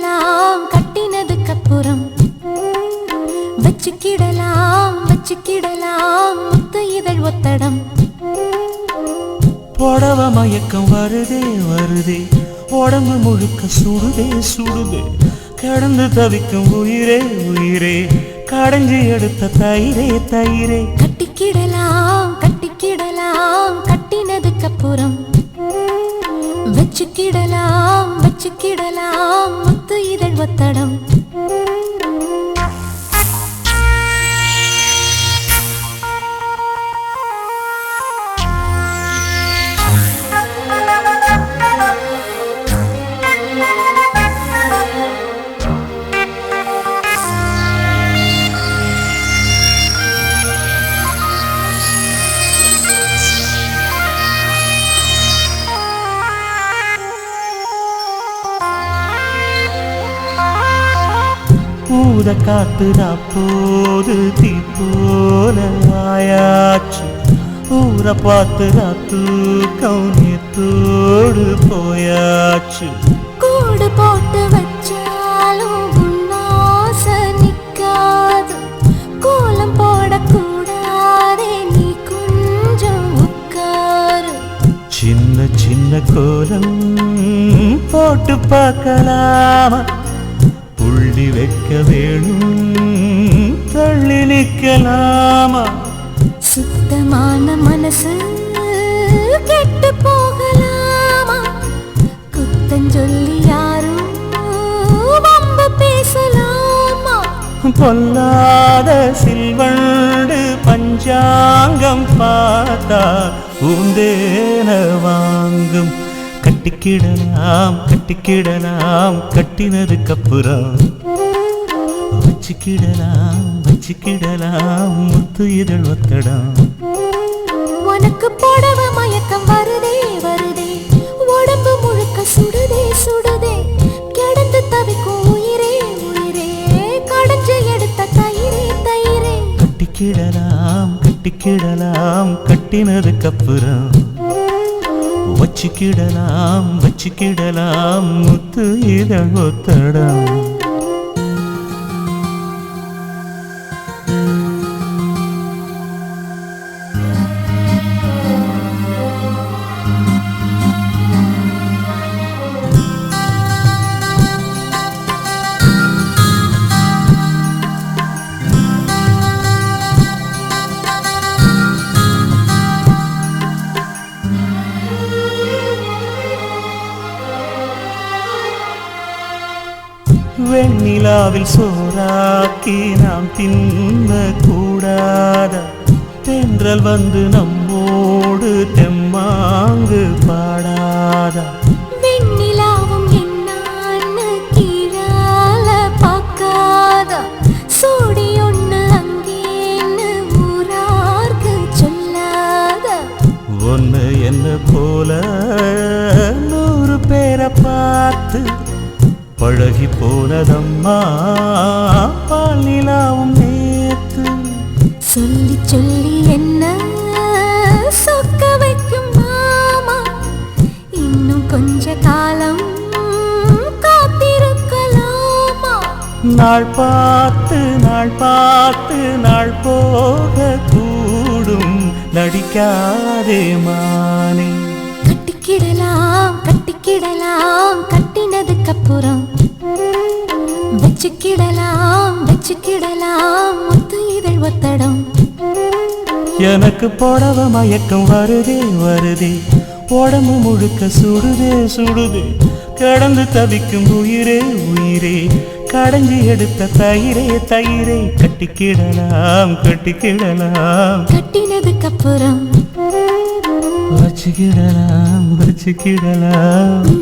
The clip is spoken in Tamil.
கட்டிக்கிடலாம் கட்டினதுக்கு அப்புறம் வச்சுக்கிடலாம் வச்சுக்கிடலாம் முத்து இதழ் ஒத்தடம். புடவ மயக்கம் வருதே வருதே. உடம்பு முழுக்க சுடுதே சுடுதே. கடந்து தவிக்கும் உயிரே உயிரே. கடைஞ்சி எடுத்த தயிரே தயிரே. கட்டிக்கிடலாம் கட்டிக்கிடலாம் கட்டினதுக்கு அப்புறம் வச்சுக்கிடலாம் வச்சுக்கிடலாம் முத்து இதழ் ஒத்தடம். பூத காத்துதா போது தீ போல ஆயாச்சு. ஊரை பார்த்துதா தூக்கம் நேத்தோடு போயாச்சு. கூடு போட்டு வச்சாலும் உன்னாச நிக்காது. கோலம் போடக்கூடாதே நீ கொஞ்சம் உட்காரு. சின்ன சின்ன கோலம் போட்டு பார்க்கலாமா? புள்ளி வைக்க வேணும். தள்ளி நிற்கலாமா? சுத்தமான மனசு கெட்டு போகலாமா? குத்தஞ்சொல்லி யாரும் வம்பு பேசலாமா? பொல்லாத சில்வண்டு பஞ்சாங்கம் பார்த்தா பூந்தேன வாங்கும். கட்டிக்கிடலாம் கட்டிக்கிடலாம் கட்டினதுக்கு அப்புறம் வச்சுக்கிடலாம் வச்சுக்கிடலாம் முத்து இதழ் ஒத்தடம். உனக்கு புடவ மயக்கம் வருதே வருதே. உடம்பு முழுக்க சுடுதே சுடுதே. கிடந்து தவிக்கும் உயிரே உயிரே. கடைஞ்சு எடுத்த தயிரே தயிரே. கட்டிக்கிடலாம் கட்டிக்கிடலாம் கட்டினதுக்கு அப்புறம். வச்சுக்கிடலாம் வச்சுக்கிடலாம் முத்து இதழ் ஒத்தடம். வெண்ணிலாவில் சோறாக்கி நாம் தின்ன கூடாத தென்றல் வந்து நம்மோடு தெம்மாங்கு பாடாதா. பழகி போனதம்மா. பாலிலாவும் நேத்து. சொல்லி சொல்லி என்ன சொக்க வைக்கும் மாமா? இன்னும் கொஞ்ச காலம் காத்திருக்கலாமா? நாள் பார்த்து நாள் பார்த்து நாள் போக கூடும். நடிக்காதே மானே. கட்டிக்கிடலாம் கட்டிக்கிடலாம். கட்டினதுக்கு அப்புறம் வச்சுக்கிடலாம் வச்சுக்கிடலாம் முத்து இதழ் ஒத்தடம். எனக்கு புடவ மயக்கம் வருதே வருதே. உடம்பு முழுக்க சுடுதே சுடுதே. கடந்து தவிக்கும் உயிரே உயிரே. கடைஞ்சி எடுத்த தயிரே தயிரே. கட்டிக்கிடலாம் கட்டிக்கிடலாம். கட்டினதுக்கு அப்புறம் வச்சுக்கிடலாம் வச்சுக்கிடலாம்.